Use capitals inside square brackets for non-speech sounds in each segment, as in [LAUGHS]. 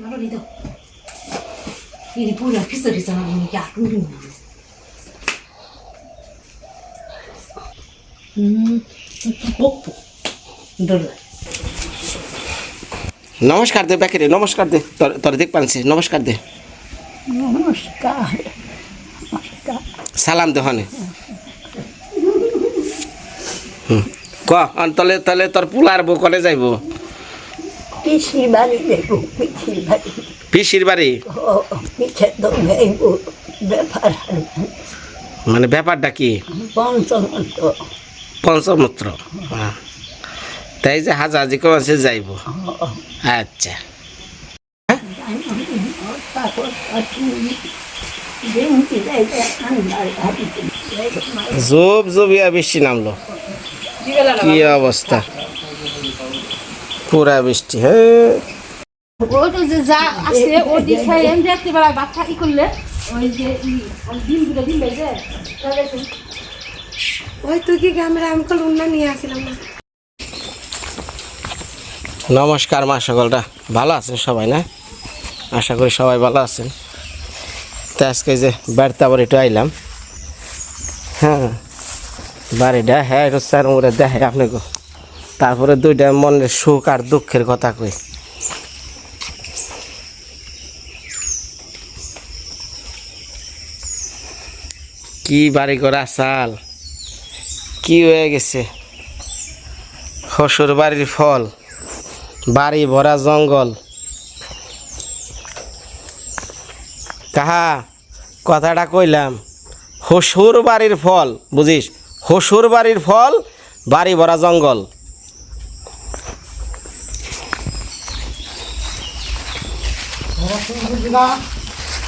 말아리도 이리 뿌려 피서리서 하는 게 아픈 음, 뽀뽀. 놀라. নমস্কার দে ব্যাকেরে নমস্কার দে তোর তোর দেখ পানছি নমস্কার দে নমস্কার নমস্কার সালাম দে হনে হুম। ক অন তলে তলে তোর পুলার বউ কলে যাইব পিসি বাড়ি দেবো পিসির বাড়ি। পিসির বাড়ি? ও তো ব্যাপার মানে ব্যাপারটা কি? পঞ্চমন্ত পঞ্চমূত্র হ্যাঁ। তাই যে হাজাজি কমাসে যাইব। আচ্ছা। জোব জবিয়া বৃষ্টি নামলো। কি অবস্থা? পুরা বৃষ্টি হ্যাঁ। ওটা যে যা আছে ও দিকে এম দেখতে বেলা বাচ্চা কি করলে ওই যে ডিম দুটো ডিম বেজে ওই তুই কি গ্রামের আমি উন্না নিয়ে আসিলাম না? নমস্কার মা সকলরা ভালো আছেন সবাই না? আশা করি সবাই ভালো আছেন। তো আজকে যে বাড়িতে আবার একটু আইলাম। হ্যাঁ বাড়িটা হ্যাঁ একটু স্যার মুড়ে দেখে আপনাকে। তারপরে দুইটা মনের সুখ আর দুঃখের কথা কই। কি বাড়ি করা চাল কি হয়ে গেছে? হসুর বাড়ির ফল, বাড়ি ভরা জঙ্গল। কাহা, কথাটা কইলাম। হসুর বাড়ির ফল, বুঝিস? হসুর বাড়ির ফল, বাড়ি ভরা জঙ্গল।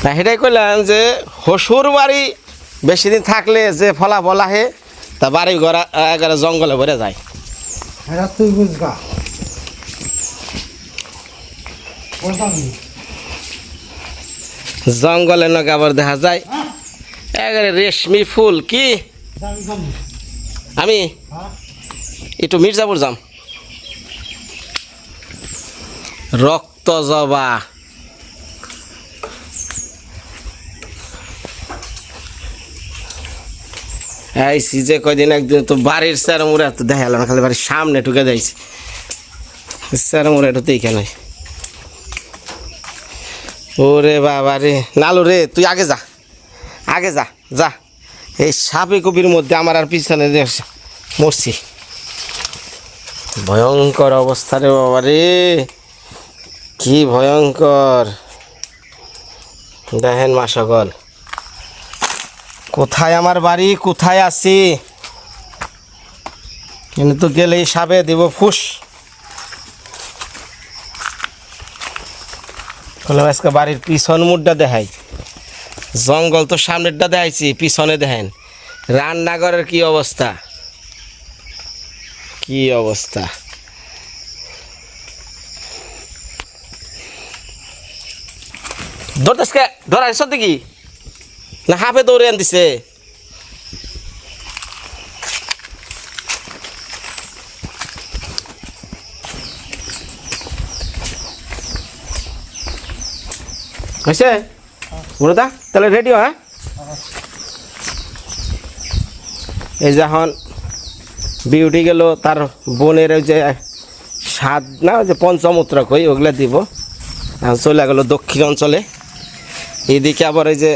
না সেটাই কইলাম যে হসুর বাড়ি বেশি দিন থাকলে যে ফলাফল আহে তা বাড়ি ঘরা এগারে জঙ্গলে ভরে যায়। তুই বুঝগা। জঙ্গলে নগে আবার দেখা যায়। একেবারে রেশমি ফুল কি? আমি? একটু মির্জাপুর যাম। রক্ত জবা। আইসি যে কয়দিন একদিন তো বাড়ির স্যার মোড়ে তো দেখা না, খালি বাড়ির সামনে ঢুকে যাইছি স্যার মোড়ে একটু দেখে নয় ওরে বাবা রে নালু রে, তুই আগে যা। আগে যা যা। এই সাপে কবির মধ্যে আমার আর পিছনে মরছি। ভয়ঙ্কর অবস্থা রে বাবা রে। কি ভয়ঙ্কর। দেখেন মা সকল কোথায় আমার বাড়ি? কোথায় আছি? কিন্তু গেলেই সাবে দিব ফুস। আজকে বাড়ির পিছন মুডটা দেখাই। জঙ্গল তো সামনেরটা দেখাইছি, পিছনে দেখেন। রান্নাঘরের কি অবস্থা? কি অবস্থা? ধরতেসকে ধরা সত্যি কি না, হাফে দৌড়ে আন দিছে হয়েছে? মুরদা, তাহলে রেডি হ্যাঁ? এই যখন বিউটি গেল, তার বোনের ওই যে স্বাদ না যে পঞ্চমূত্র কই, ওগুলো দিব। চলে গেল দক্ষিণ অঞ্চলে। এদিকে আবার ওই যে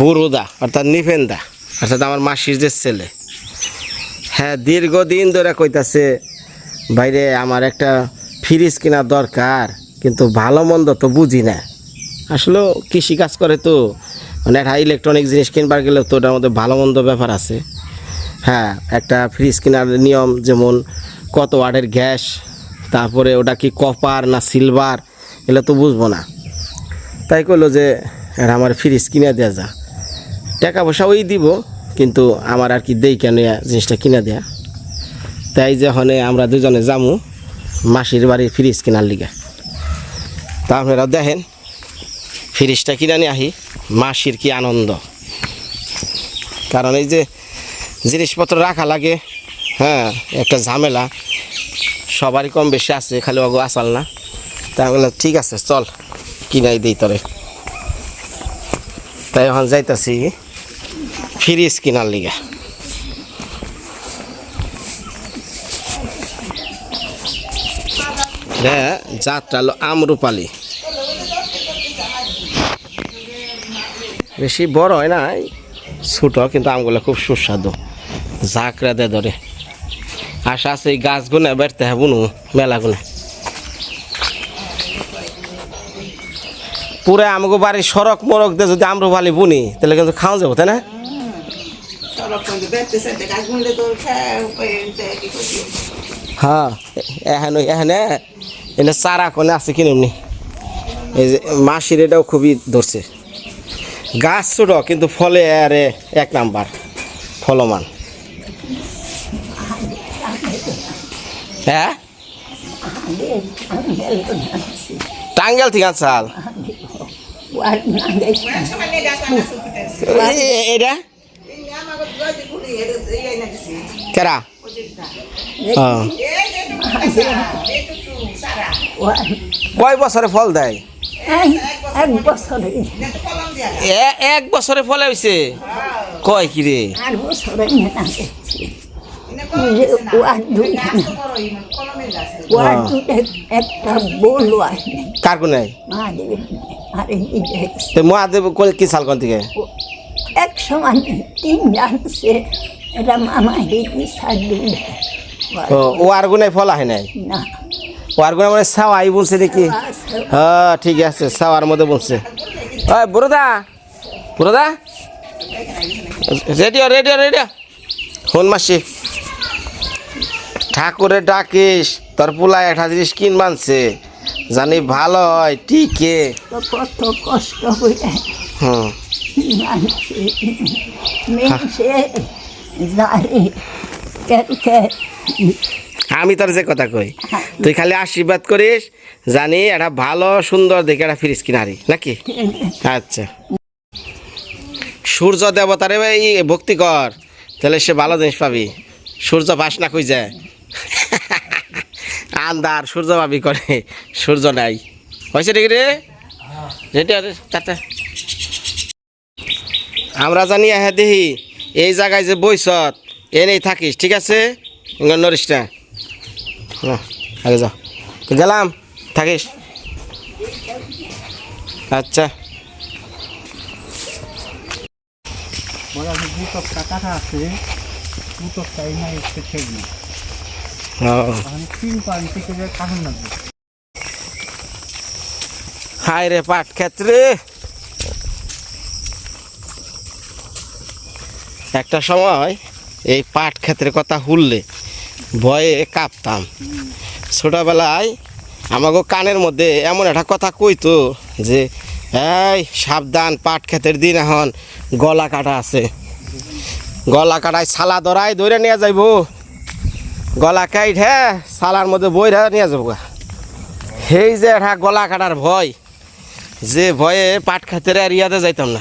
বুরুদা, অর্থাৎ নিফেন্দা, অর্থাৎ আমার মাসির যে ছেলে। হ্যাঁ দীর্ঘদিন ধরে কইতাছে, বাইরে আমার একটা ফ্রিজ কেনার দরকার, কিন্তু ভালো মন্দ তো বুঝি না। আসলে কৃষি কাজ করে তো মানে একটা ইলেকট্রনিক জিনিস কিনবার গেলেও তো ওটার মধ্যে ভালো মন্দ ব্যাপার আছে। হ্যাঁ একটা ফ্রিজ কেনার নিয়ম যেমন কত ওয়াটের গ্যাস, তারপরে ওটা কি কপার না সিলভার এগুলো তো বুঝব না। তাই করল যে এটা আমার ফ্রিজ কিনে দেওয়া যা। টাকা পয়সা ওই দিব, কিন্তু আমার আর কি দেই কেন জিনিসটা কিনে দেয়া। তাই যখন আমরা দুজনে যামু মাসির বাড়ির ফ্রিজ কেনার লিগে। তা আপনারা দেখেন ফ্রিজটা কিনে নিয়ে আহি মাসির কি আনন্দ। কারণ এই যে জিনিসপত্র রাখা লাগে হ্যাঁ একটা ঝামেলা। সবারই কম বেশি আছে, খালি অগো আসাল না। তা ঠিক আছে, চল, কিনাই দিই তোরে। তাই এখন যাইতাছি ফ্রিজ কিনার লিগে। হ্যাঁ যাত্রা হলো আমরুপালি। বেশি বড় হয় না ছোট, কিন্তু আমগুলো খুব সুস্বাদু। ঝাঁকড়া দে ধরে। আশা আছে এই গাছগুলো বেড়তে হবে নু মেলাগুলো পুরা আমাকে বাড়ির সড়ক মরক দিয়ে যদি আমরুপালি বুনি তাহলে কিন্তু খাওয়া যাব তাই না? হ্যাঁ এখানে এখানে এনে চারা কোনে আছে কিনুমনি এই যে মাসির এটাও খুবই ধরছে। গাছ ছোট কিন্তু ফলে আরে এক নাম্বার ফলমান। হ্যাঁ? টাঙ্গেল থেকে চাল এটা কেরা হ্যাঁ কয় বছরে ফল দেয়? এক বছরে। এ- এক বছরে ফলে হয়েছে কয় কি রে? কার কোনে আর যে তো মহাদেব কি সাল কোন থেকে এক সমান তিন জানছে এটা মামা হিদি সাদু ও ও আর গুনে ফল আহে নাই? না। ও আর গুনে মানে সাওয়াই বলছে নাকি হ্যাঁ ঠিক আছে সাওয়ার মধ্যে বলছে। ওই বুড়োদা বুড়োদা। Radio radio radio. ফোন মাসি ঠাকুরের ডাকিস তোর পোলা একটা জিনিস কিন মানছে জানি ভালো হয় তো কত কষ্ট করে হুম। আমি তোর যে কথা কই তুই খালি আশীর্বাদ করিস জানি একটা ভালো সুন্দর দেখে একটা ফ্রিজ কিনারি নাকি? আচ্ছা। সূর্য দেবতারে এই ভক্তি কর তাহলে সে ভালো জিনিস পাবি। সূর্য পাস না যায় আন্দার সূর্য পাবি করে সূর্য নাই। হয়েছে ঠিক রে? আমরা জানি হ্যাঁ দেখি এই জায়গায় যে বইছত এনেই থাকিস ঠিক আছে? নরিস না। হ্যাঁ, আগে যাও গেলাম থাকিস। আচ্ছা। যে আছে হায় রে পাট ক্ষেত্রে একটা সময় এই পাট ক্ষেত্রের কথা হুললে ভয়ে কাঁপতাম। ছোটবেলায় আমাকে কানের মধ্যে এমন একটা কথা কইতো যে, এই, সাবধান, পাট ক্ষেতের দিন এখন গলা কাটা আছে। গলা কাটায় ছালা ধরাই ধরে নিয়ে যাইব। গলা কাইট হ্যাঁ সালার মধ্যে বই নিয়ে যাব। সেই যে একটা গলা কাটার ভয়, যে ভয়ে পাট খাতের আর ইয়াতে যাইতাম না।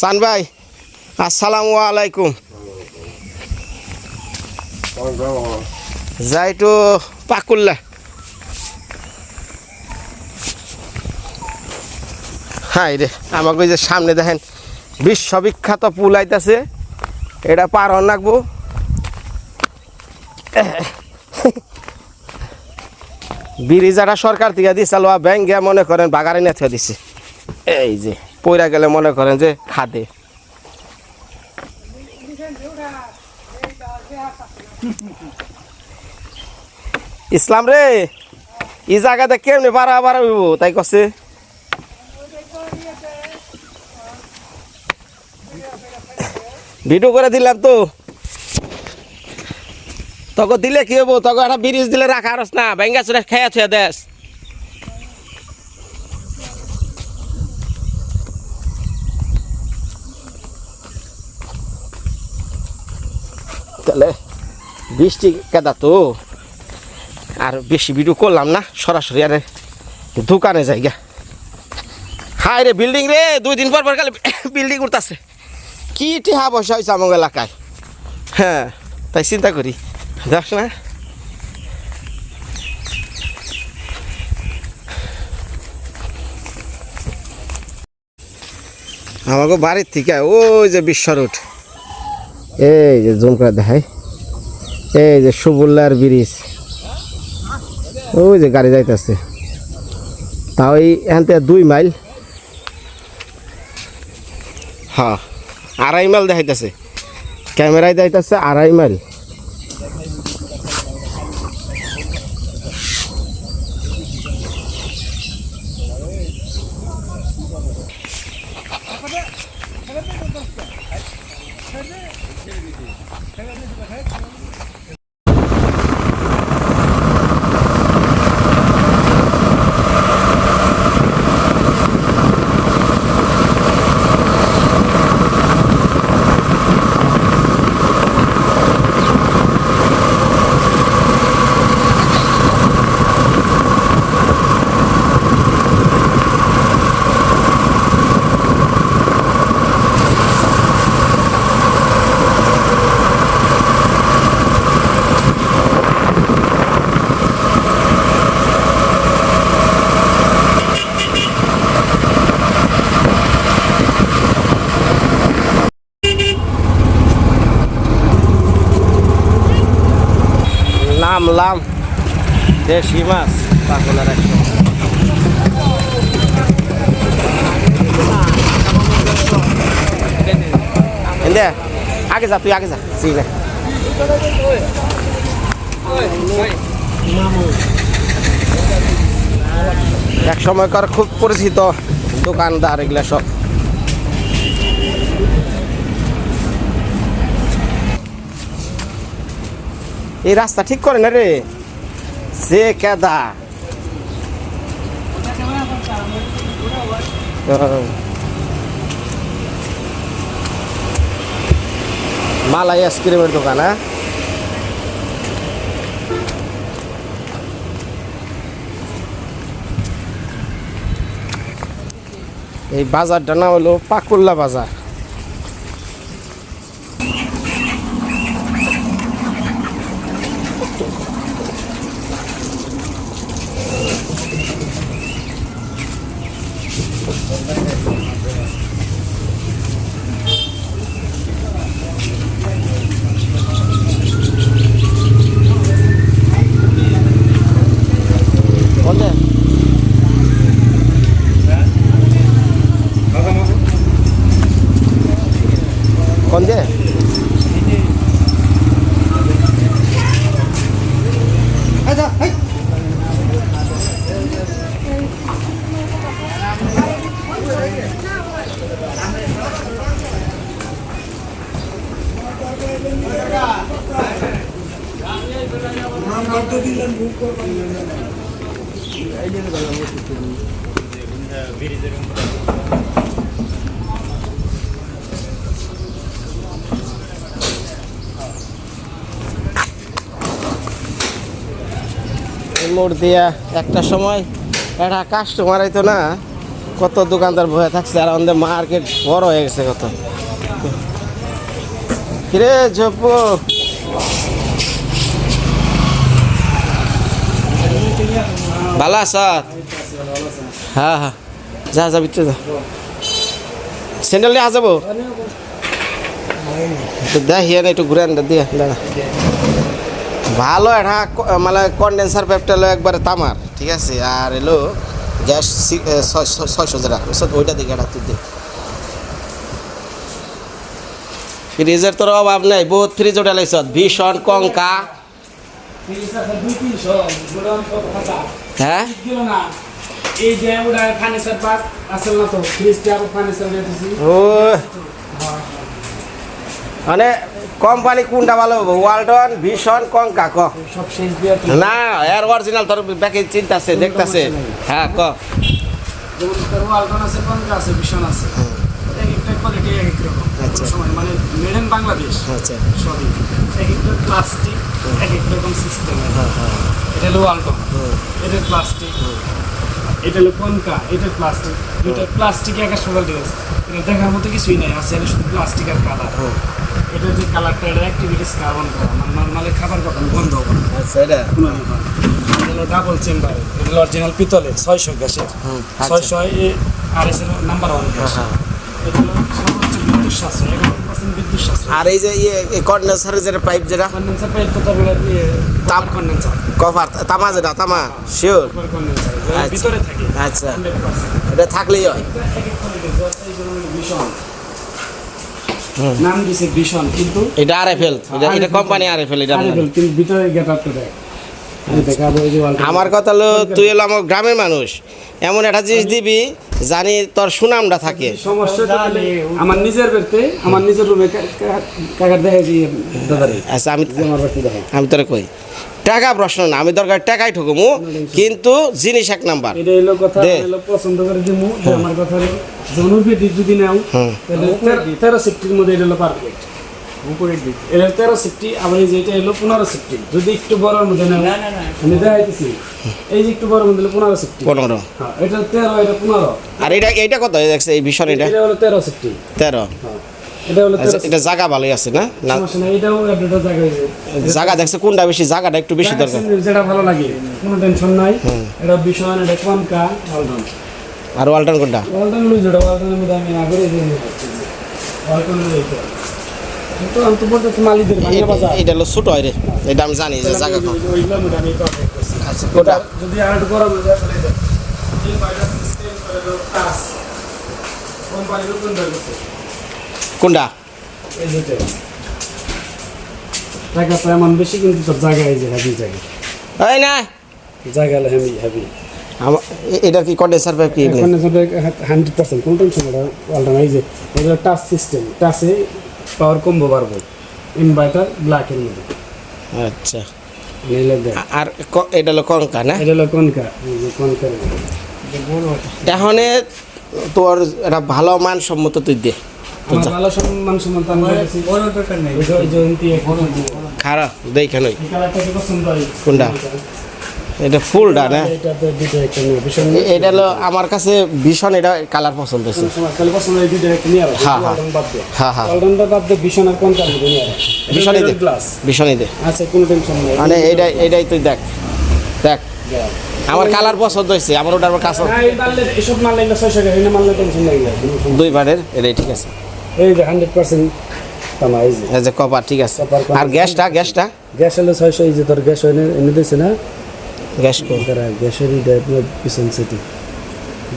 সান ভাই, আসসালামু আলাইকুম। যাই তো পাকুল্লা। হাই রে, আমাকে যে সামনে দেখেন, বিশ্ববিখ্যাত পুল আইতাছে। এটা পার হন রাখব ব্রিজাটা সরকার থেকে দিছে, লোয়া ব্যাংকে মনে করেন বাগারে নেথে দিছে। এই যে, পইরা গেলে মনে করেন যে খাদে। ইসলাম রে ই জায়গাতে কেমনি বাড়া বাড়া হইব? তাই কছে ভিডিও করে দিলাম তো। তখন দিলে কি হব? তখন একটা ব্রিজ দিলে রাখা আরস না। ব্যাঙ্গা চুরে খেয়া ছুয়া দেশ তাহলে বৃষ্টি কেদা তো? আর বেশি ভিডিও করলাম না, সরাসরি আরে দোকানে যাই গা হাই রে বিল্ডিং রে, দুই দিন পর পর খালি [LAUGHS] বিল্ডিং উঠতেছে কি টিহা বসা হয়েছে আমার এলাকায়? হ্যাঁ তাই চিন্তা করি। যাস না। আমাকে বাড়ির থেকে ওই যে বিশ্ব রোড। এই যে জুম করে দেখাই। এই যে সুবুল্লার ব্রিজ। ওই যে গাড়ি যাইতেছে। তাও এই এখান থেকে দুই মাইল। হ্যাঁ। আড়াই মাইল দেখাইতেছে। ক্যামেরায় দেখাইতেছে আড়াই মাইল। নামলাম দেশি মাছ পাগলার একশো আগে যা তুই আগে যা। আছে এক সময়কার খুব পরিচিত দোকানদার এগুলা সব। এই রাস্তা ঠিক করে না রে? সে কেদা মালাই আইসক্রিমের দোকান হ্যাঁ এই বাজারটা নাম হলো পাকুল্লা বাজার ごめんね。মোড় দিয়া একটা সময় একটা কাস্টমার আইতো না, কত দোকানদার ভয়ে থাকছে আর আমাদের মার্কেট বড় হয়ে গেছে কত। কিরে ঝপু? ভালো আছ হ্যাঁ হ্যাঁ। যা যা, ভিতরে যা। স্যান্ডেল নিয়ে যাব? দেখি না একটু ঘুরে আনটা দিয়ে দাঁড়া। ভালো, এটা মানে কন্ডেন্সার পেপটা হলো একবারে তামার, ঠিক আছে? আর এলো গ্যাস ছয়- ছয়- ছয়শো যেটা। তো? ওইটা দিকে এটা তুই দে। ফ্রিজের তোর অভাব নেই, বহুত ফ্রিজ ওটা লাইছ ভীষণ কঙ্কা। হ্যাঁ? এই যে ওটা ফার্নিচার পাস আসল না তো? ফ্রিজটা আর ফার্নিচার রেখেছি ও। মানে কোম্পানি কোনটা ভালো হবে? ওয়ালটন ভীষণ কঙ্কা ক। সব শেষ দিয়ে না এর অরিজিনাল তোর ব্যাকে চিন্তাছে দেখতাছে। হ্যাঁ ক। যেমন তোর ওয়ালটন আছে আছে ভীষণ আছে। এক এক রকম। আচ্ছা। সময় মানে মেড ইন বাংলাদেশ আচ্ছা। সবই। এক একটা প্লাস্টিক এক এক রকম সিস্টেম এটা হলো ওয়ালটন এটা প্লাস্টিক এটা হলো কনকা এটা প্লাস্টিক দুটো প্লাস্টিক এক এটা দেখার মতো কিছুই নাই। আছে এটা শুধু প্লাস্টিক আর কালার এটা যে কালারটা এটা অ্যাক্টিভিটিস কার্বন করা মানে নর্মালি খাবার কথা বন্ধ হবে আচ্ছা এটা? কোনো হলো ডাবল চেম্বার এটা অরিজিনাল পিতলের ছয়শো গ্যাসের। ছয়শো আর এস এর নাম্বার ওয়ান গ্যাস। আর এই যে ইয়ে কন্ডেন্সারের যেটা পাইপ যেটা? কন্ডেন্সার পাইপ তো তার তাপ কন্ডেন্সার কভার তামা যেটা তামা শিওর আচ্ছা। ভিতরে থাকে। আচ্ছা। এটা থাকলেই হয়। করে নাম দিছে ভীষণ কিন্তু এটা আর এফ এল এটা এটা কোম্পানি আর এফ এল এটা আপনার। আরে কিন্তু ভিতরে গেট wall টা। আমার কথা হলো তুই হলো আমার গ্রামের মানুষ। এমন একটা জিনিস দিবি জানি তোর সুনামটা থাকে। সমস্যা আমার নিজের বেরতে আমার নিজের রুমে কাকার দেখে যে দাদারে আচ্ছা আমি আমার বাড়িতে আমি তোরে কই টাকা প্রশ্ন না আমি দরকার টাকাই ঠকুমু কিন্তু জিনিস এক নাম্বার। এটা হলো কথা হলো পছন্দ করে দিমু আমার কথা যদি নাও তাহলে তেরো- তেরো মধ্যে এটা হলো পারফেক্ট উপরের দিক। এটা তেরো সিফটি আবার এই যে এটা হলো পনেরো সিফটি যদি একটু বড়র মধ্যে নাও আমি দেখাইতেছি। এই যে একটু বড় মধ্যে হলো পনেরো সিফটি পনেরো। হ্যাঁ এটা তেরো এটা পনেরো। আর এটা এইটা কত? দেখছে এই ভীষণ এটা। এটা হলো তেরো সিফটি তেরো। হ্যাঁ এটা হলো আচ্ছা জায়গা ভালোই আছে না? না? সমস্যা নাই এটাও একটা জায়গা দেখছে কোনটা বেশি জায়গাটা একটু বেশি দরকার। যেটা ভালো লাগে কোনো টেনশন নাই। এটা ভীষণ এটা কনকা ওয়ালটন আর ওয়ালটন কোনটা? ওয়ালটন লুজ এটা ওয়ালটনের মধ্যে আমি না করে এটা- হলো ছোট হয় রে এটা আমি জানি যে জায়গা কম। আচ্ছা কোনটা? যদি আর একটু গরম হয়ে যায় তাহলে। কোনটা? টাকা তো এমন বেশি কিন্তু সব জায়গায় যে হেভি জায়গা। এই না। জায়গা হেভি হেভি আমার এটা কি কন্ডেন্সার পাইপ কি এগুলো? এখন হান্ড্রেড পার্সেন্ট কোনো টেনশন ওটা পাল্টানো এটা টাচ সিস্টেম টাচে পাওয়ার কমবো বাড়বো। ইনভার্টার ব্ল্যাকের মধ্যে। আচ্ছা। আর এটা হলো কঙ্কা না? এটা হলো কনকা এই যে কনকার এখন তোর এটা ভালো মানসম্মত তুই দে। খারাপ দেখেন ওই এই কালারটা কি পছন্দ হয়? কোনটা? এটা না এটা একটা নিয়ে ভীষণ এ- এটা হলো আমার কাছে ভীষণ এটা কালার পছন্দ হয়েছে। হয় হ্যাঁ, হ্যাঁ। হ্যাঁ হ্যাঁ। ভীষণই দে ভীষণই দে। আচ্ছা মানে এইটাই এইটাই তুই দেখ দেখ। আমার কালার পছন্দ হয়েছে আমার ওটার কাছে না, দুই বারের এটাই ঠিক আছে। এই যে হান্ড্রেড পার্সেন্ট এই যে। কপার ঠিক আছে। আর গ্যাসটা গ্যাসটা? গ্যাস হলে ছয়শো এই যে তোর গ্যাস এনে দিয়েছে না গ্যাস গ্যাসের পিছন সিটি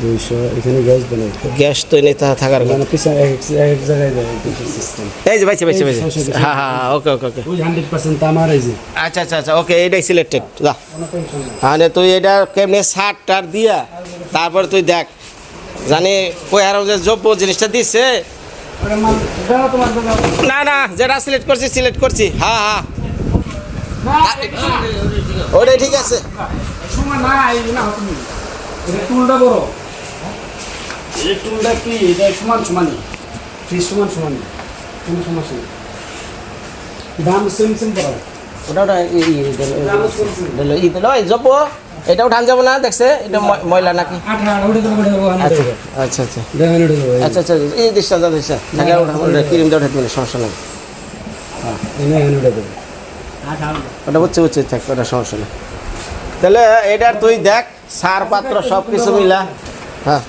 দুইশো এখানে গ্যাস বানাই গ্যাস তো এনে তা থাকার মানে পিছন এক এক- এক জায়গায় দেয় সিস্টেম এই যে বাইছে বাইছে বাইছে হ্যাঁ হ্যাঁ ওকে ওকে ওকে। ওই হান্ড্রেড পার্সেন্ট তামার এই যে। আচ্ছা আচ্ছা আচ্ছা ওকে এটাই সিলেক্টেড যা। মানে তুই এটা কেমনি শার্ট টার দিয়া? তারপর তুই দেখ। জানি কই আর যে যোগ্য জিনিসটা দাও না না যেটা সিলেক্ট করছি সিলেক্ট করছি। হ্যাঁ হ্যাঁ। ওটাই ঠিক আছে। সময় না এই না তুমি। এটা টুলটা বড় এই টুলটা কি? এটা সমান সমানই। ফ্রি সমান সমানই। কোনো সমস্যা নেই। দাম সেম সেম পড়া ওটা ওটা দাম সেম সেম ই দিল এই যোগ্য এটা উঠান যাব না দেখছে? এটা ময়- ময়লা নাকি? আচ্ছা আচ্ছা আচ্ছা। দেবো আচ্ছা আচ্ছা এই দিশটা যা দিশটা থাকে ওটা ক্রিমটা উঠে সমস্যা নেই। দেখেন উঠে দেবো ওটা বুঝছে বুঝছে থাক ওটা সমস্যা নেই। তাহলে এটার তুই দেখ সার পাত্র সব কিছু মিলা। হ্যাঁ।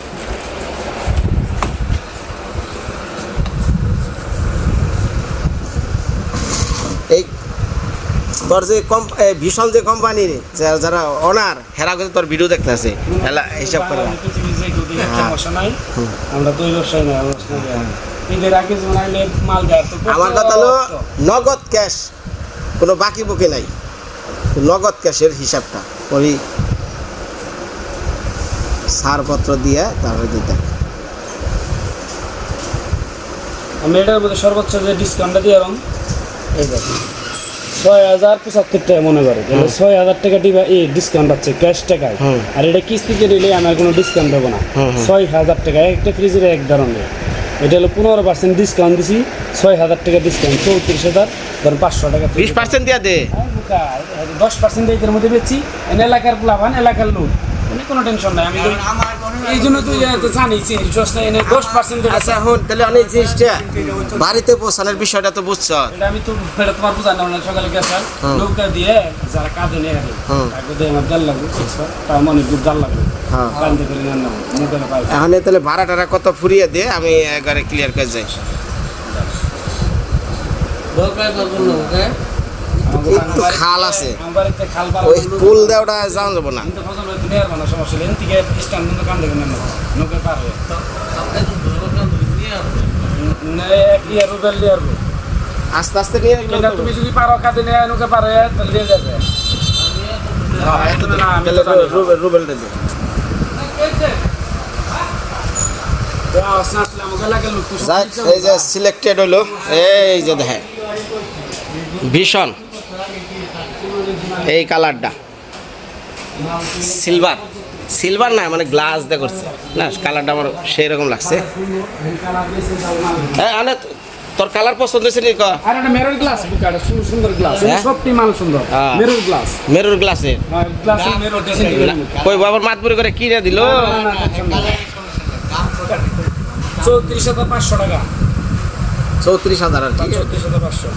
এই তোর যে কম ভীষণ যে কোম্পানির যারা- অনার হেরা করে তোর ভিডিও দেখতে আছে হেলা হিসাব করে। নাই। আমরা তো ব্যবসায় না আমার কথা হলো নগদ ক্যাশ কোনো বাকি বুকি নাই। নগদ ক্যাশের হিসাবটা। ওই সারপত্র দিয়ে তারপরে দিতে আমি এটার মধ্যে সর্বোচ্চ যে ডিসকাউন্টটা দিয়ে এবং এই ছয় হাজার পঁচাত্তর টাকা মনে করে। তাহলে ছয় হাজার টাকা দিবা এই ডিসকাউন্ট আছে ক্যাশ টাকায়। আর এটা কিস্তিতে দিলে আমার কোনো ডিসকাউন্ট দেবো না। হুম। ছয় হাজার টাকা একটা ফ্রিজের এক ধরনের। এটা হলো পনেরো পার্সেন্ট ডিসকাউন্ট দিছি ছয় হাজার টাকা ডিসকাউন্ট চৌত্রিশ হাজার। ধর পাঁচশো টাকা বিশ পার্সেন্ট দিয়া দে। দশ পার্সেন্ট এদের মধ্যে বেচছি এলাকার প্লাবান এলাকার লোক আমি কোনো টেনশন নাই আমি এই জন্য তুই তো সস্তা এনে দশ পার্সেন্ট আচ্ছা তাহলে অনেক জিনিসটা বাড়িতে পৌঁছানোর বিষয়টা তো বুঝছ। আমি তো এটা তোমার বোঝা না না সকালে নৌকা দিয়ে যারা কাঁদে নিয়ে গেল তাকে দিয়ে আমার জাল লাগবে তার মনে খুব জাল লাগবে। হ্যাঁ। এখন তাহলে ভাড়া টাড়া কত ফুরিয়ে দিয়ে আমি একবারে ক্লিয়ার করে যাই। খাল আছে। খাল ওই পুল দেওয়াটা যাওয়া যাব না। আস্তে আস্তে নিয়ে তুমি যদি পারো কাঁদে নিয়ে নৌকা পার তাহলে দিয়ে যাবে। রুবেলটা এই যে সিলেক্টেড হলো এই যে দেখেন। ভীষণ। এই কালারটা। সিলভার। সিলভার না মানে গ্লাস দিয়ে করছে। না কালারটা আমার সেই রকম লাগছে। হ্যাঁ আনে তোর কালার পছন্দ হয়েছে নি আর একটা মেরুর গ্লাস বুকাটা সুন্দর গ্লাস। হ্যাঁ? সবটি মাল সুন্দর। হ্যাঁ। গ্লাস। মেরুর গ্লাসে গ্লাস মেরুর কই বাবার মাতপুরি করে কিনে দিল? চৌত্রিশ হাজার পাঁচশো টাকা। চৌত্রিশ হাজার আর কি? চৌত্রিশ হাজার পাঁচশো।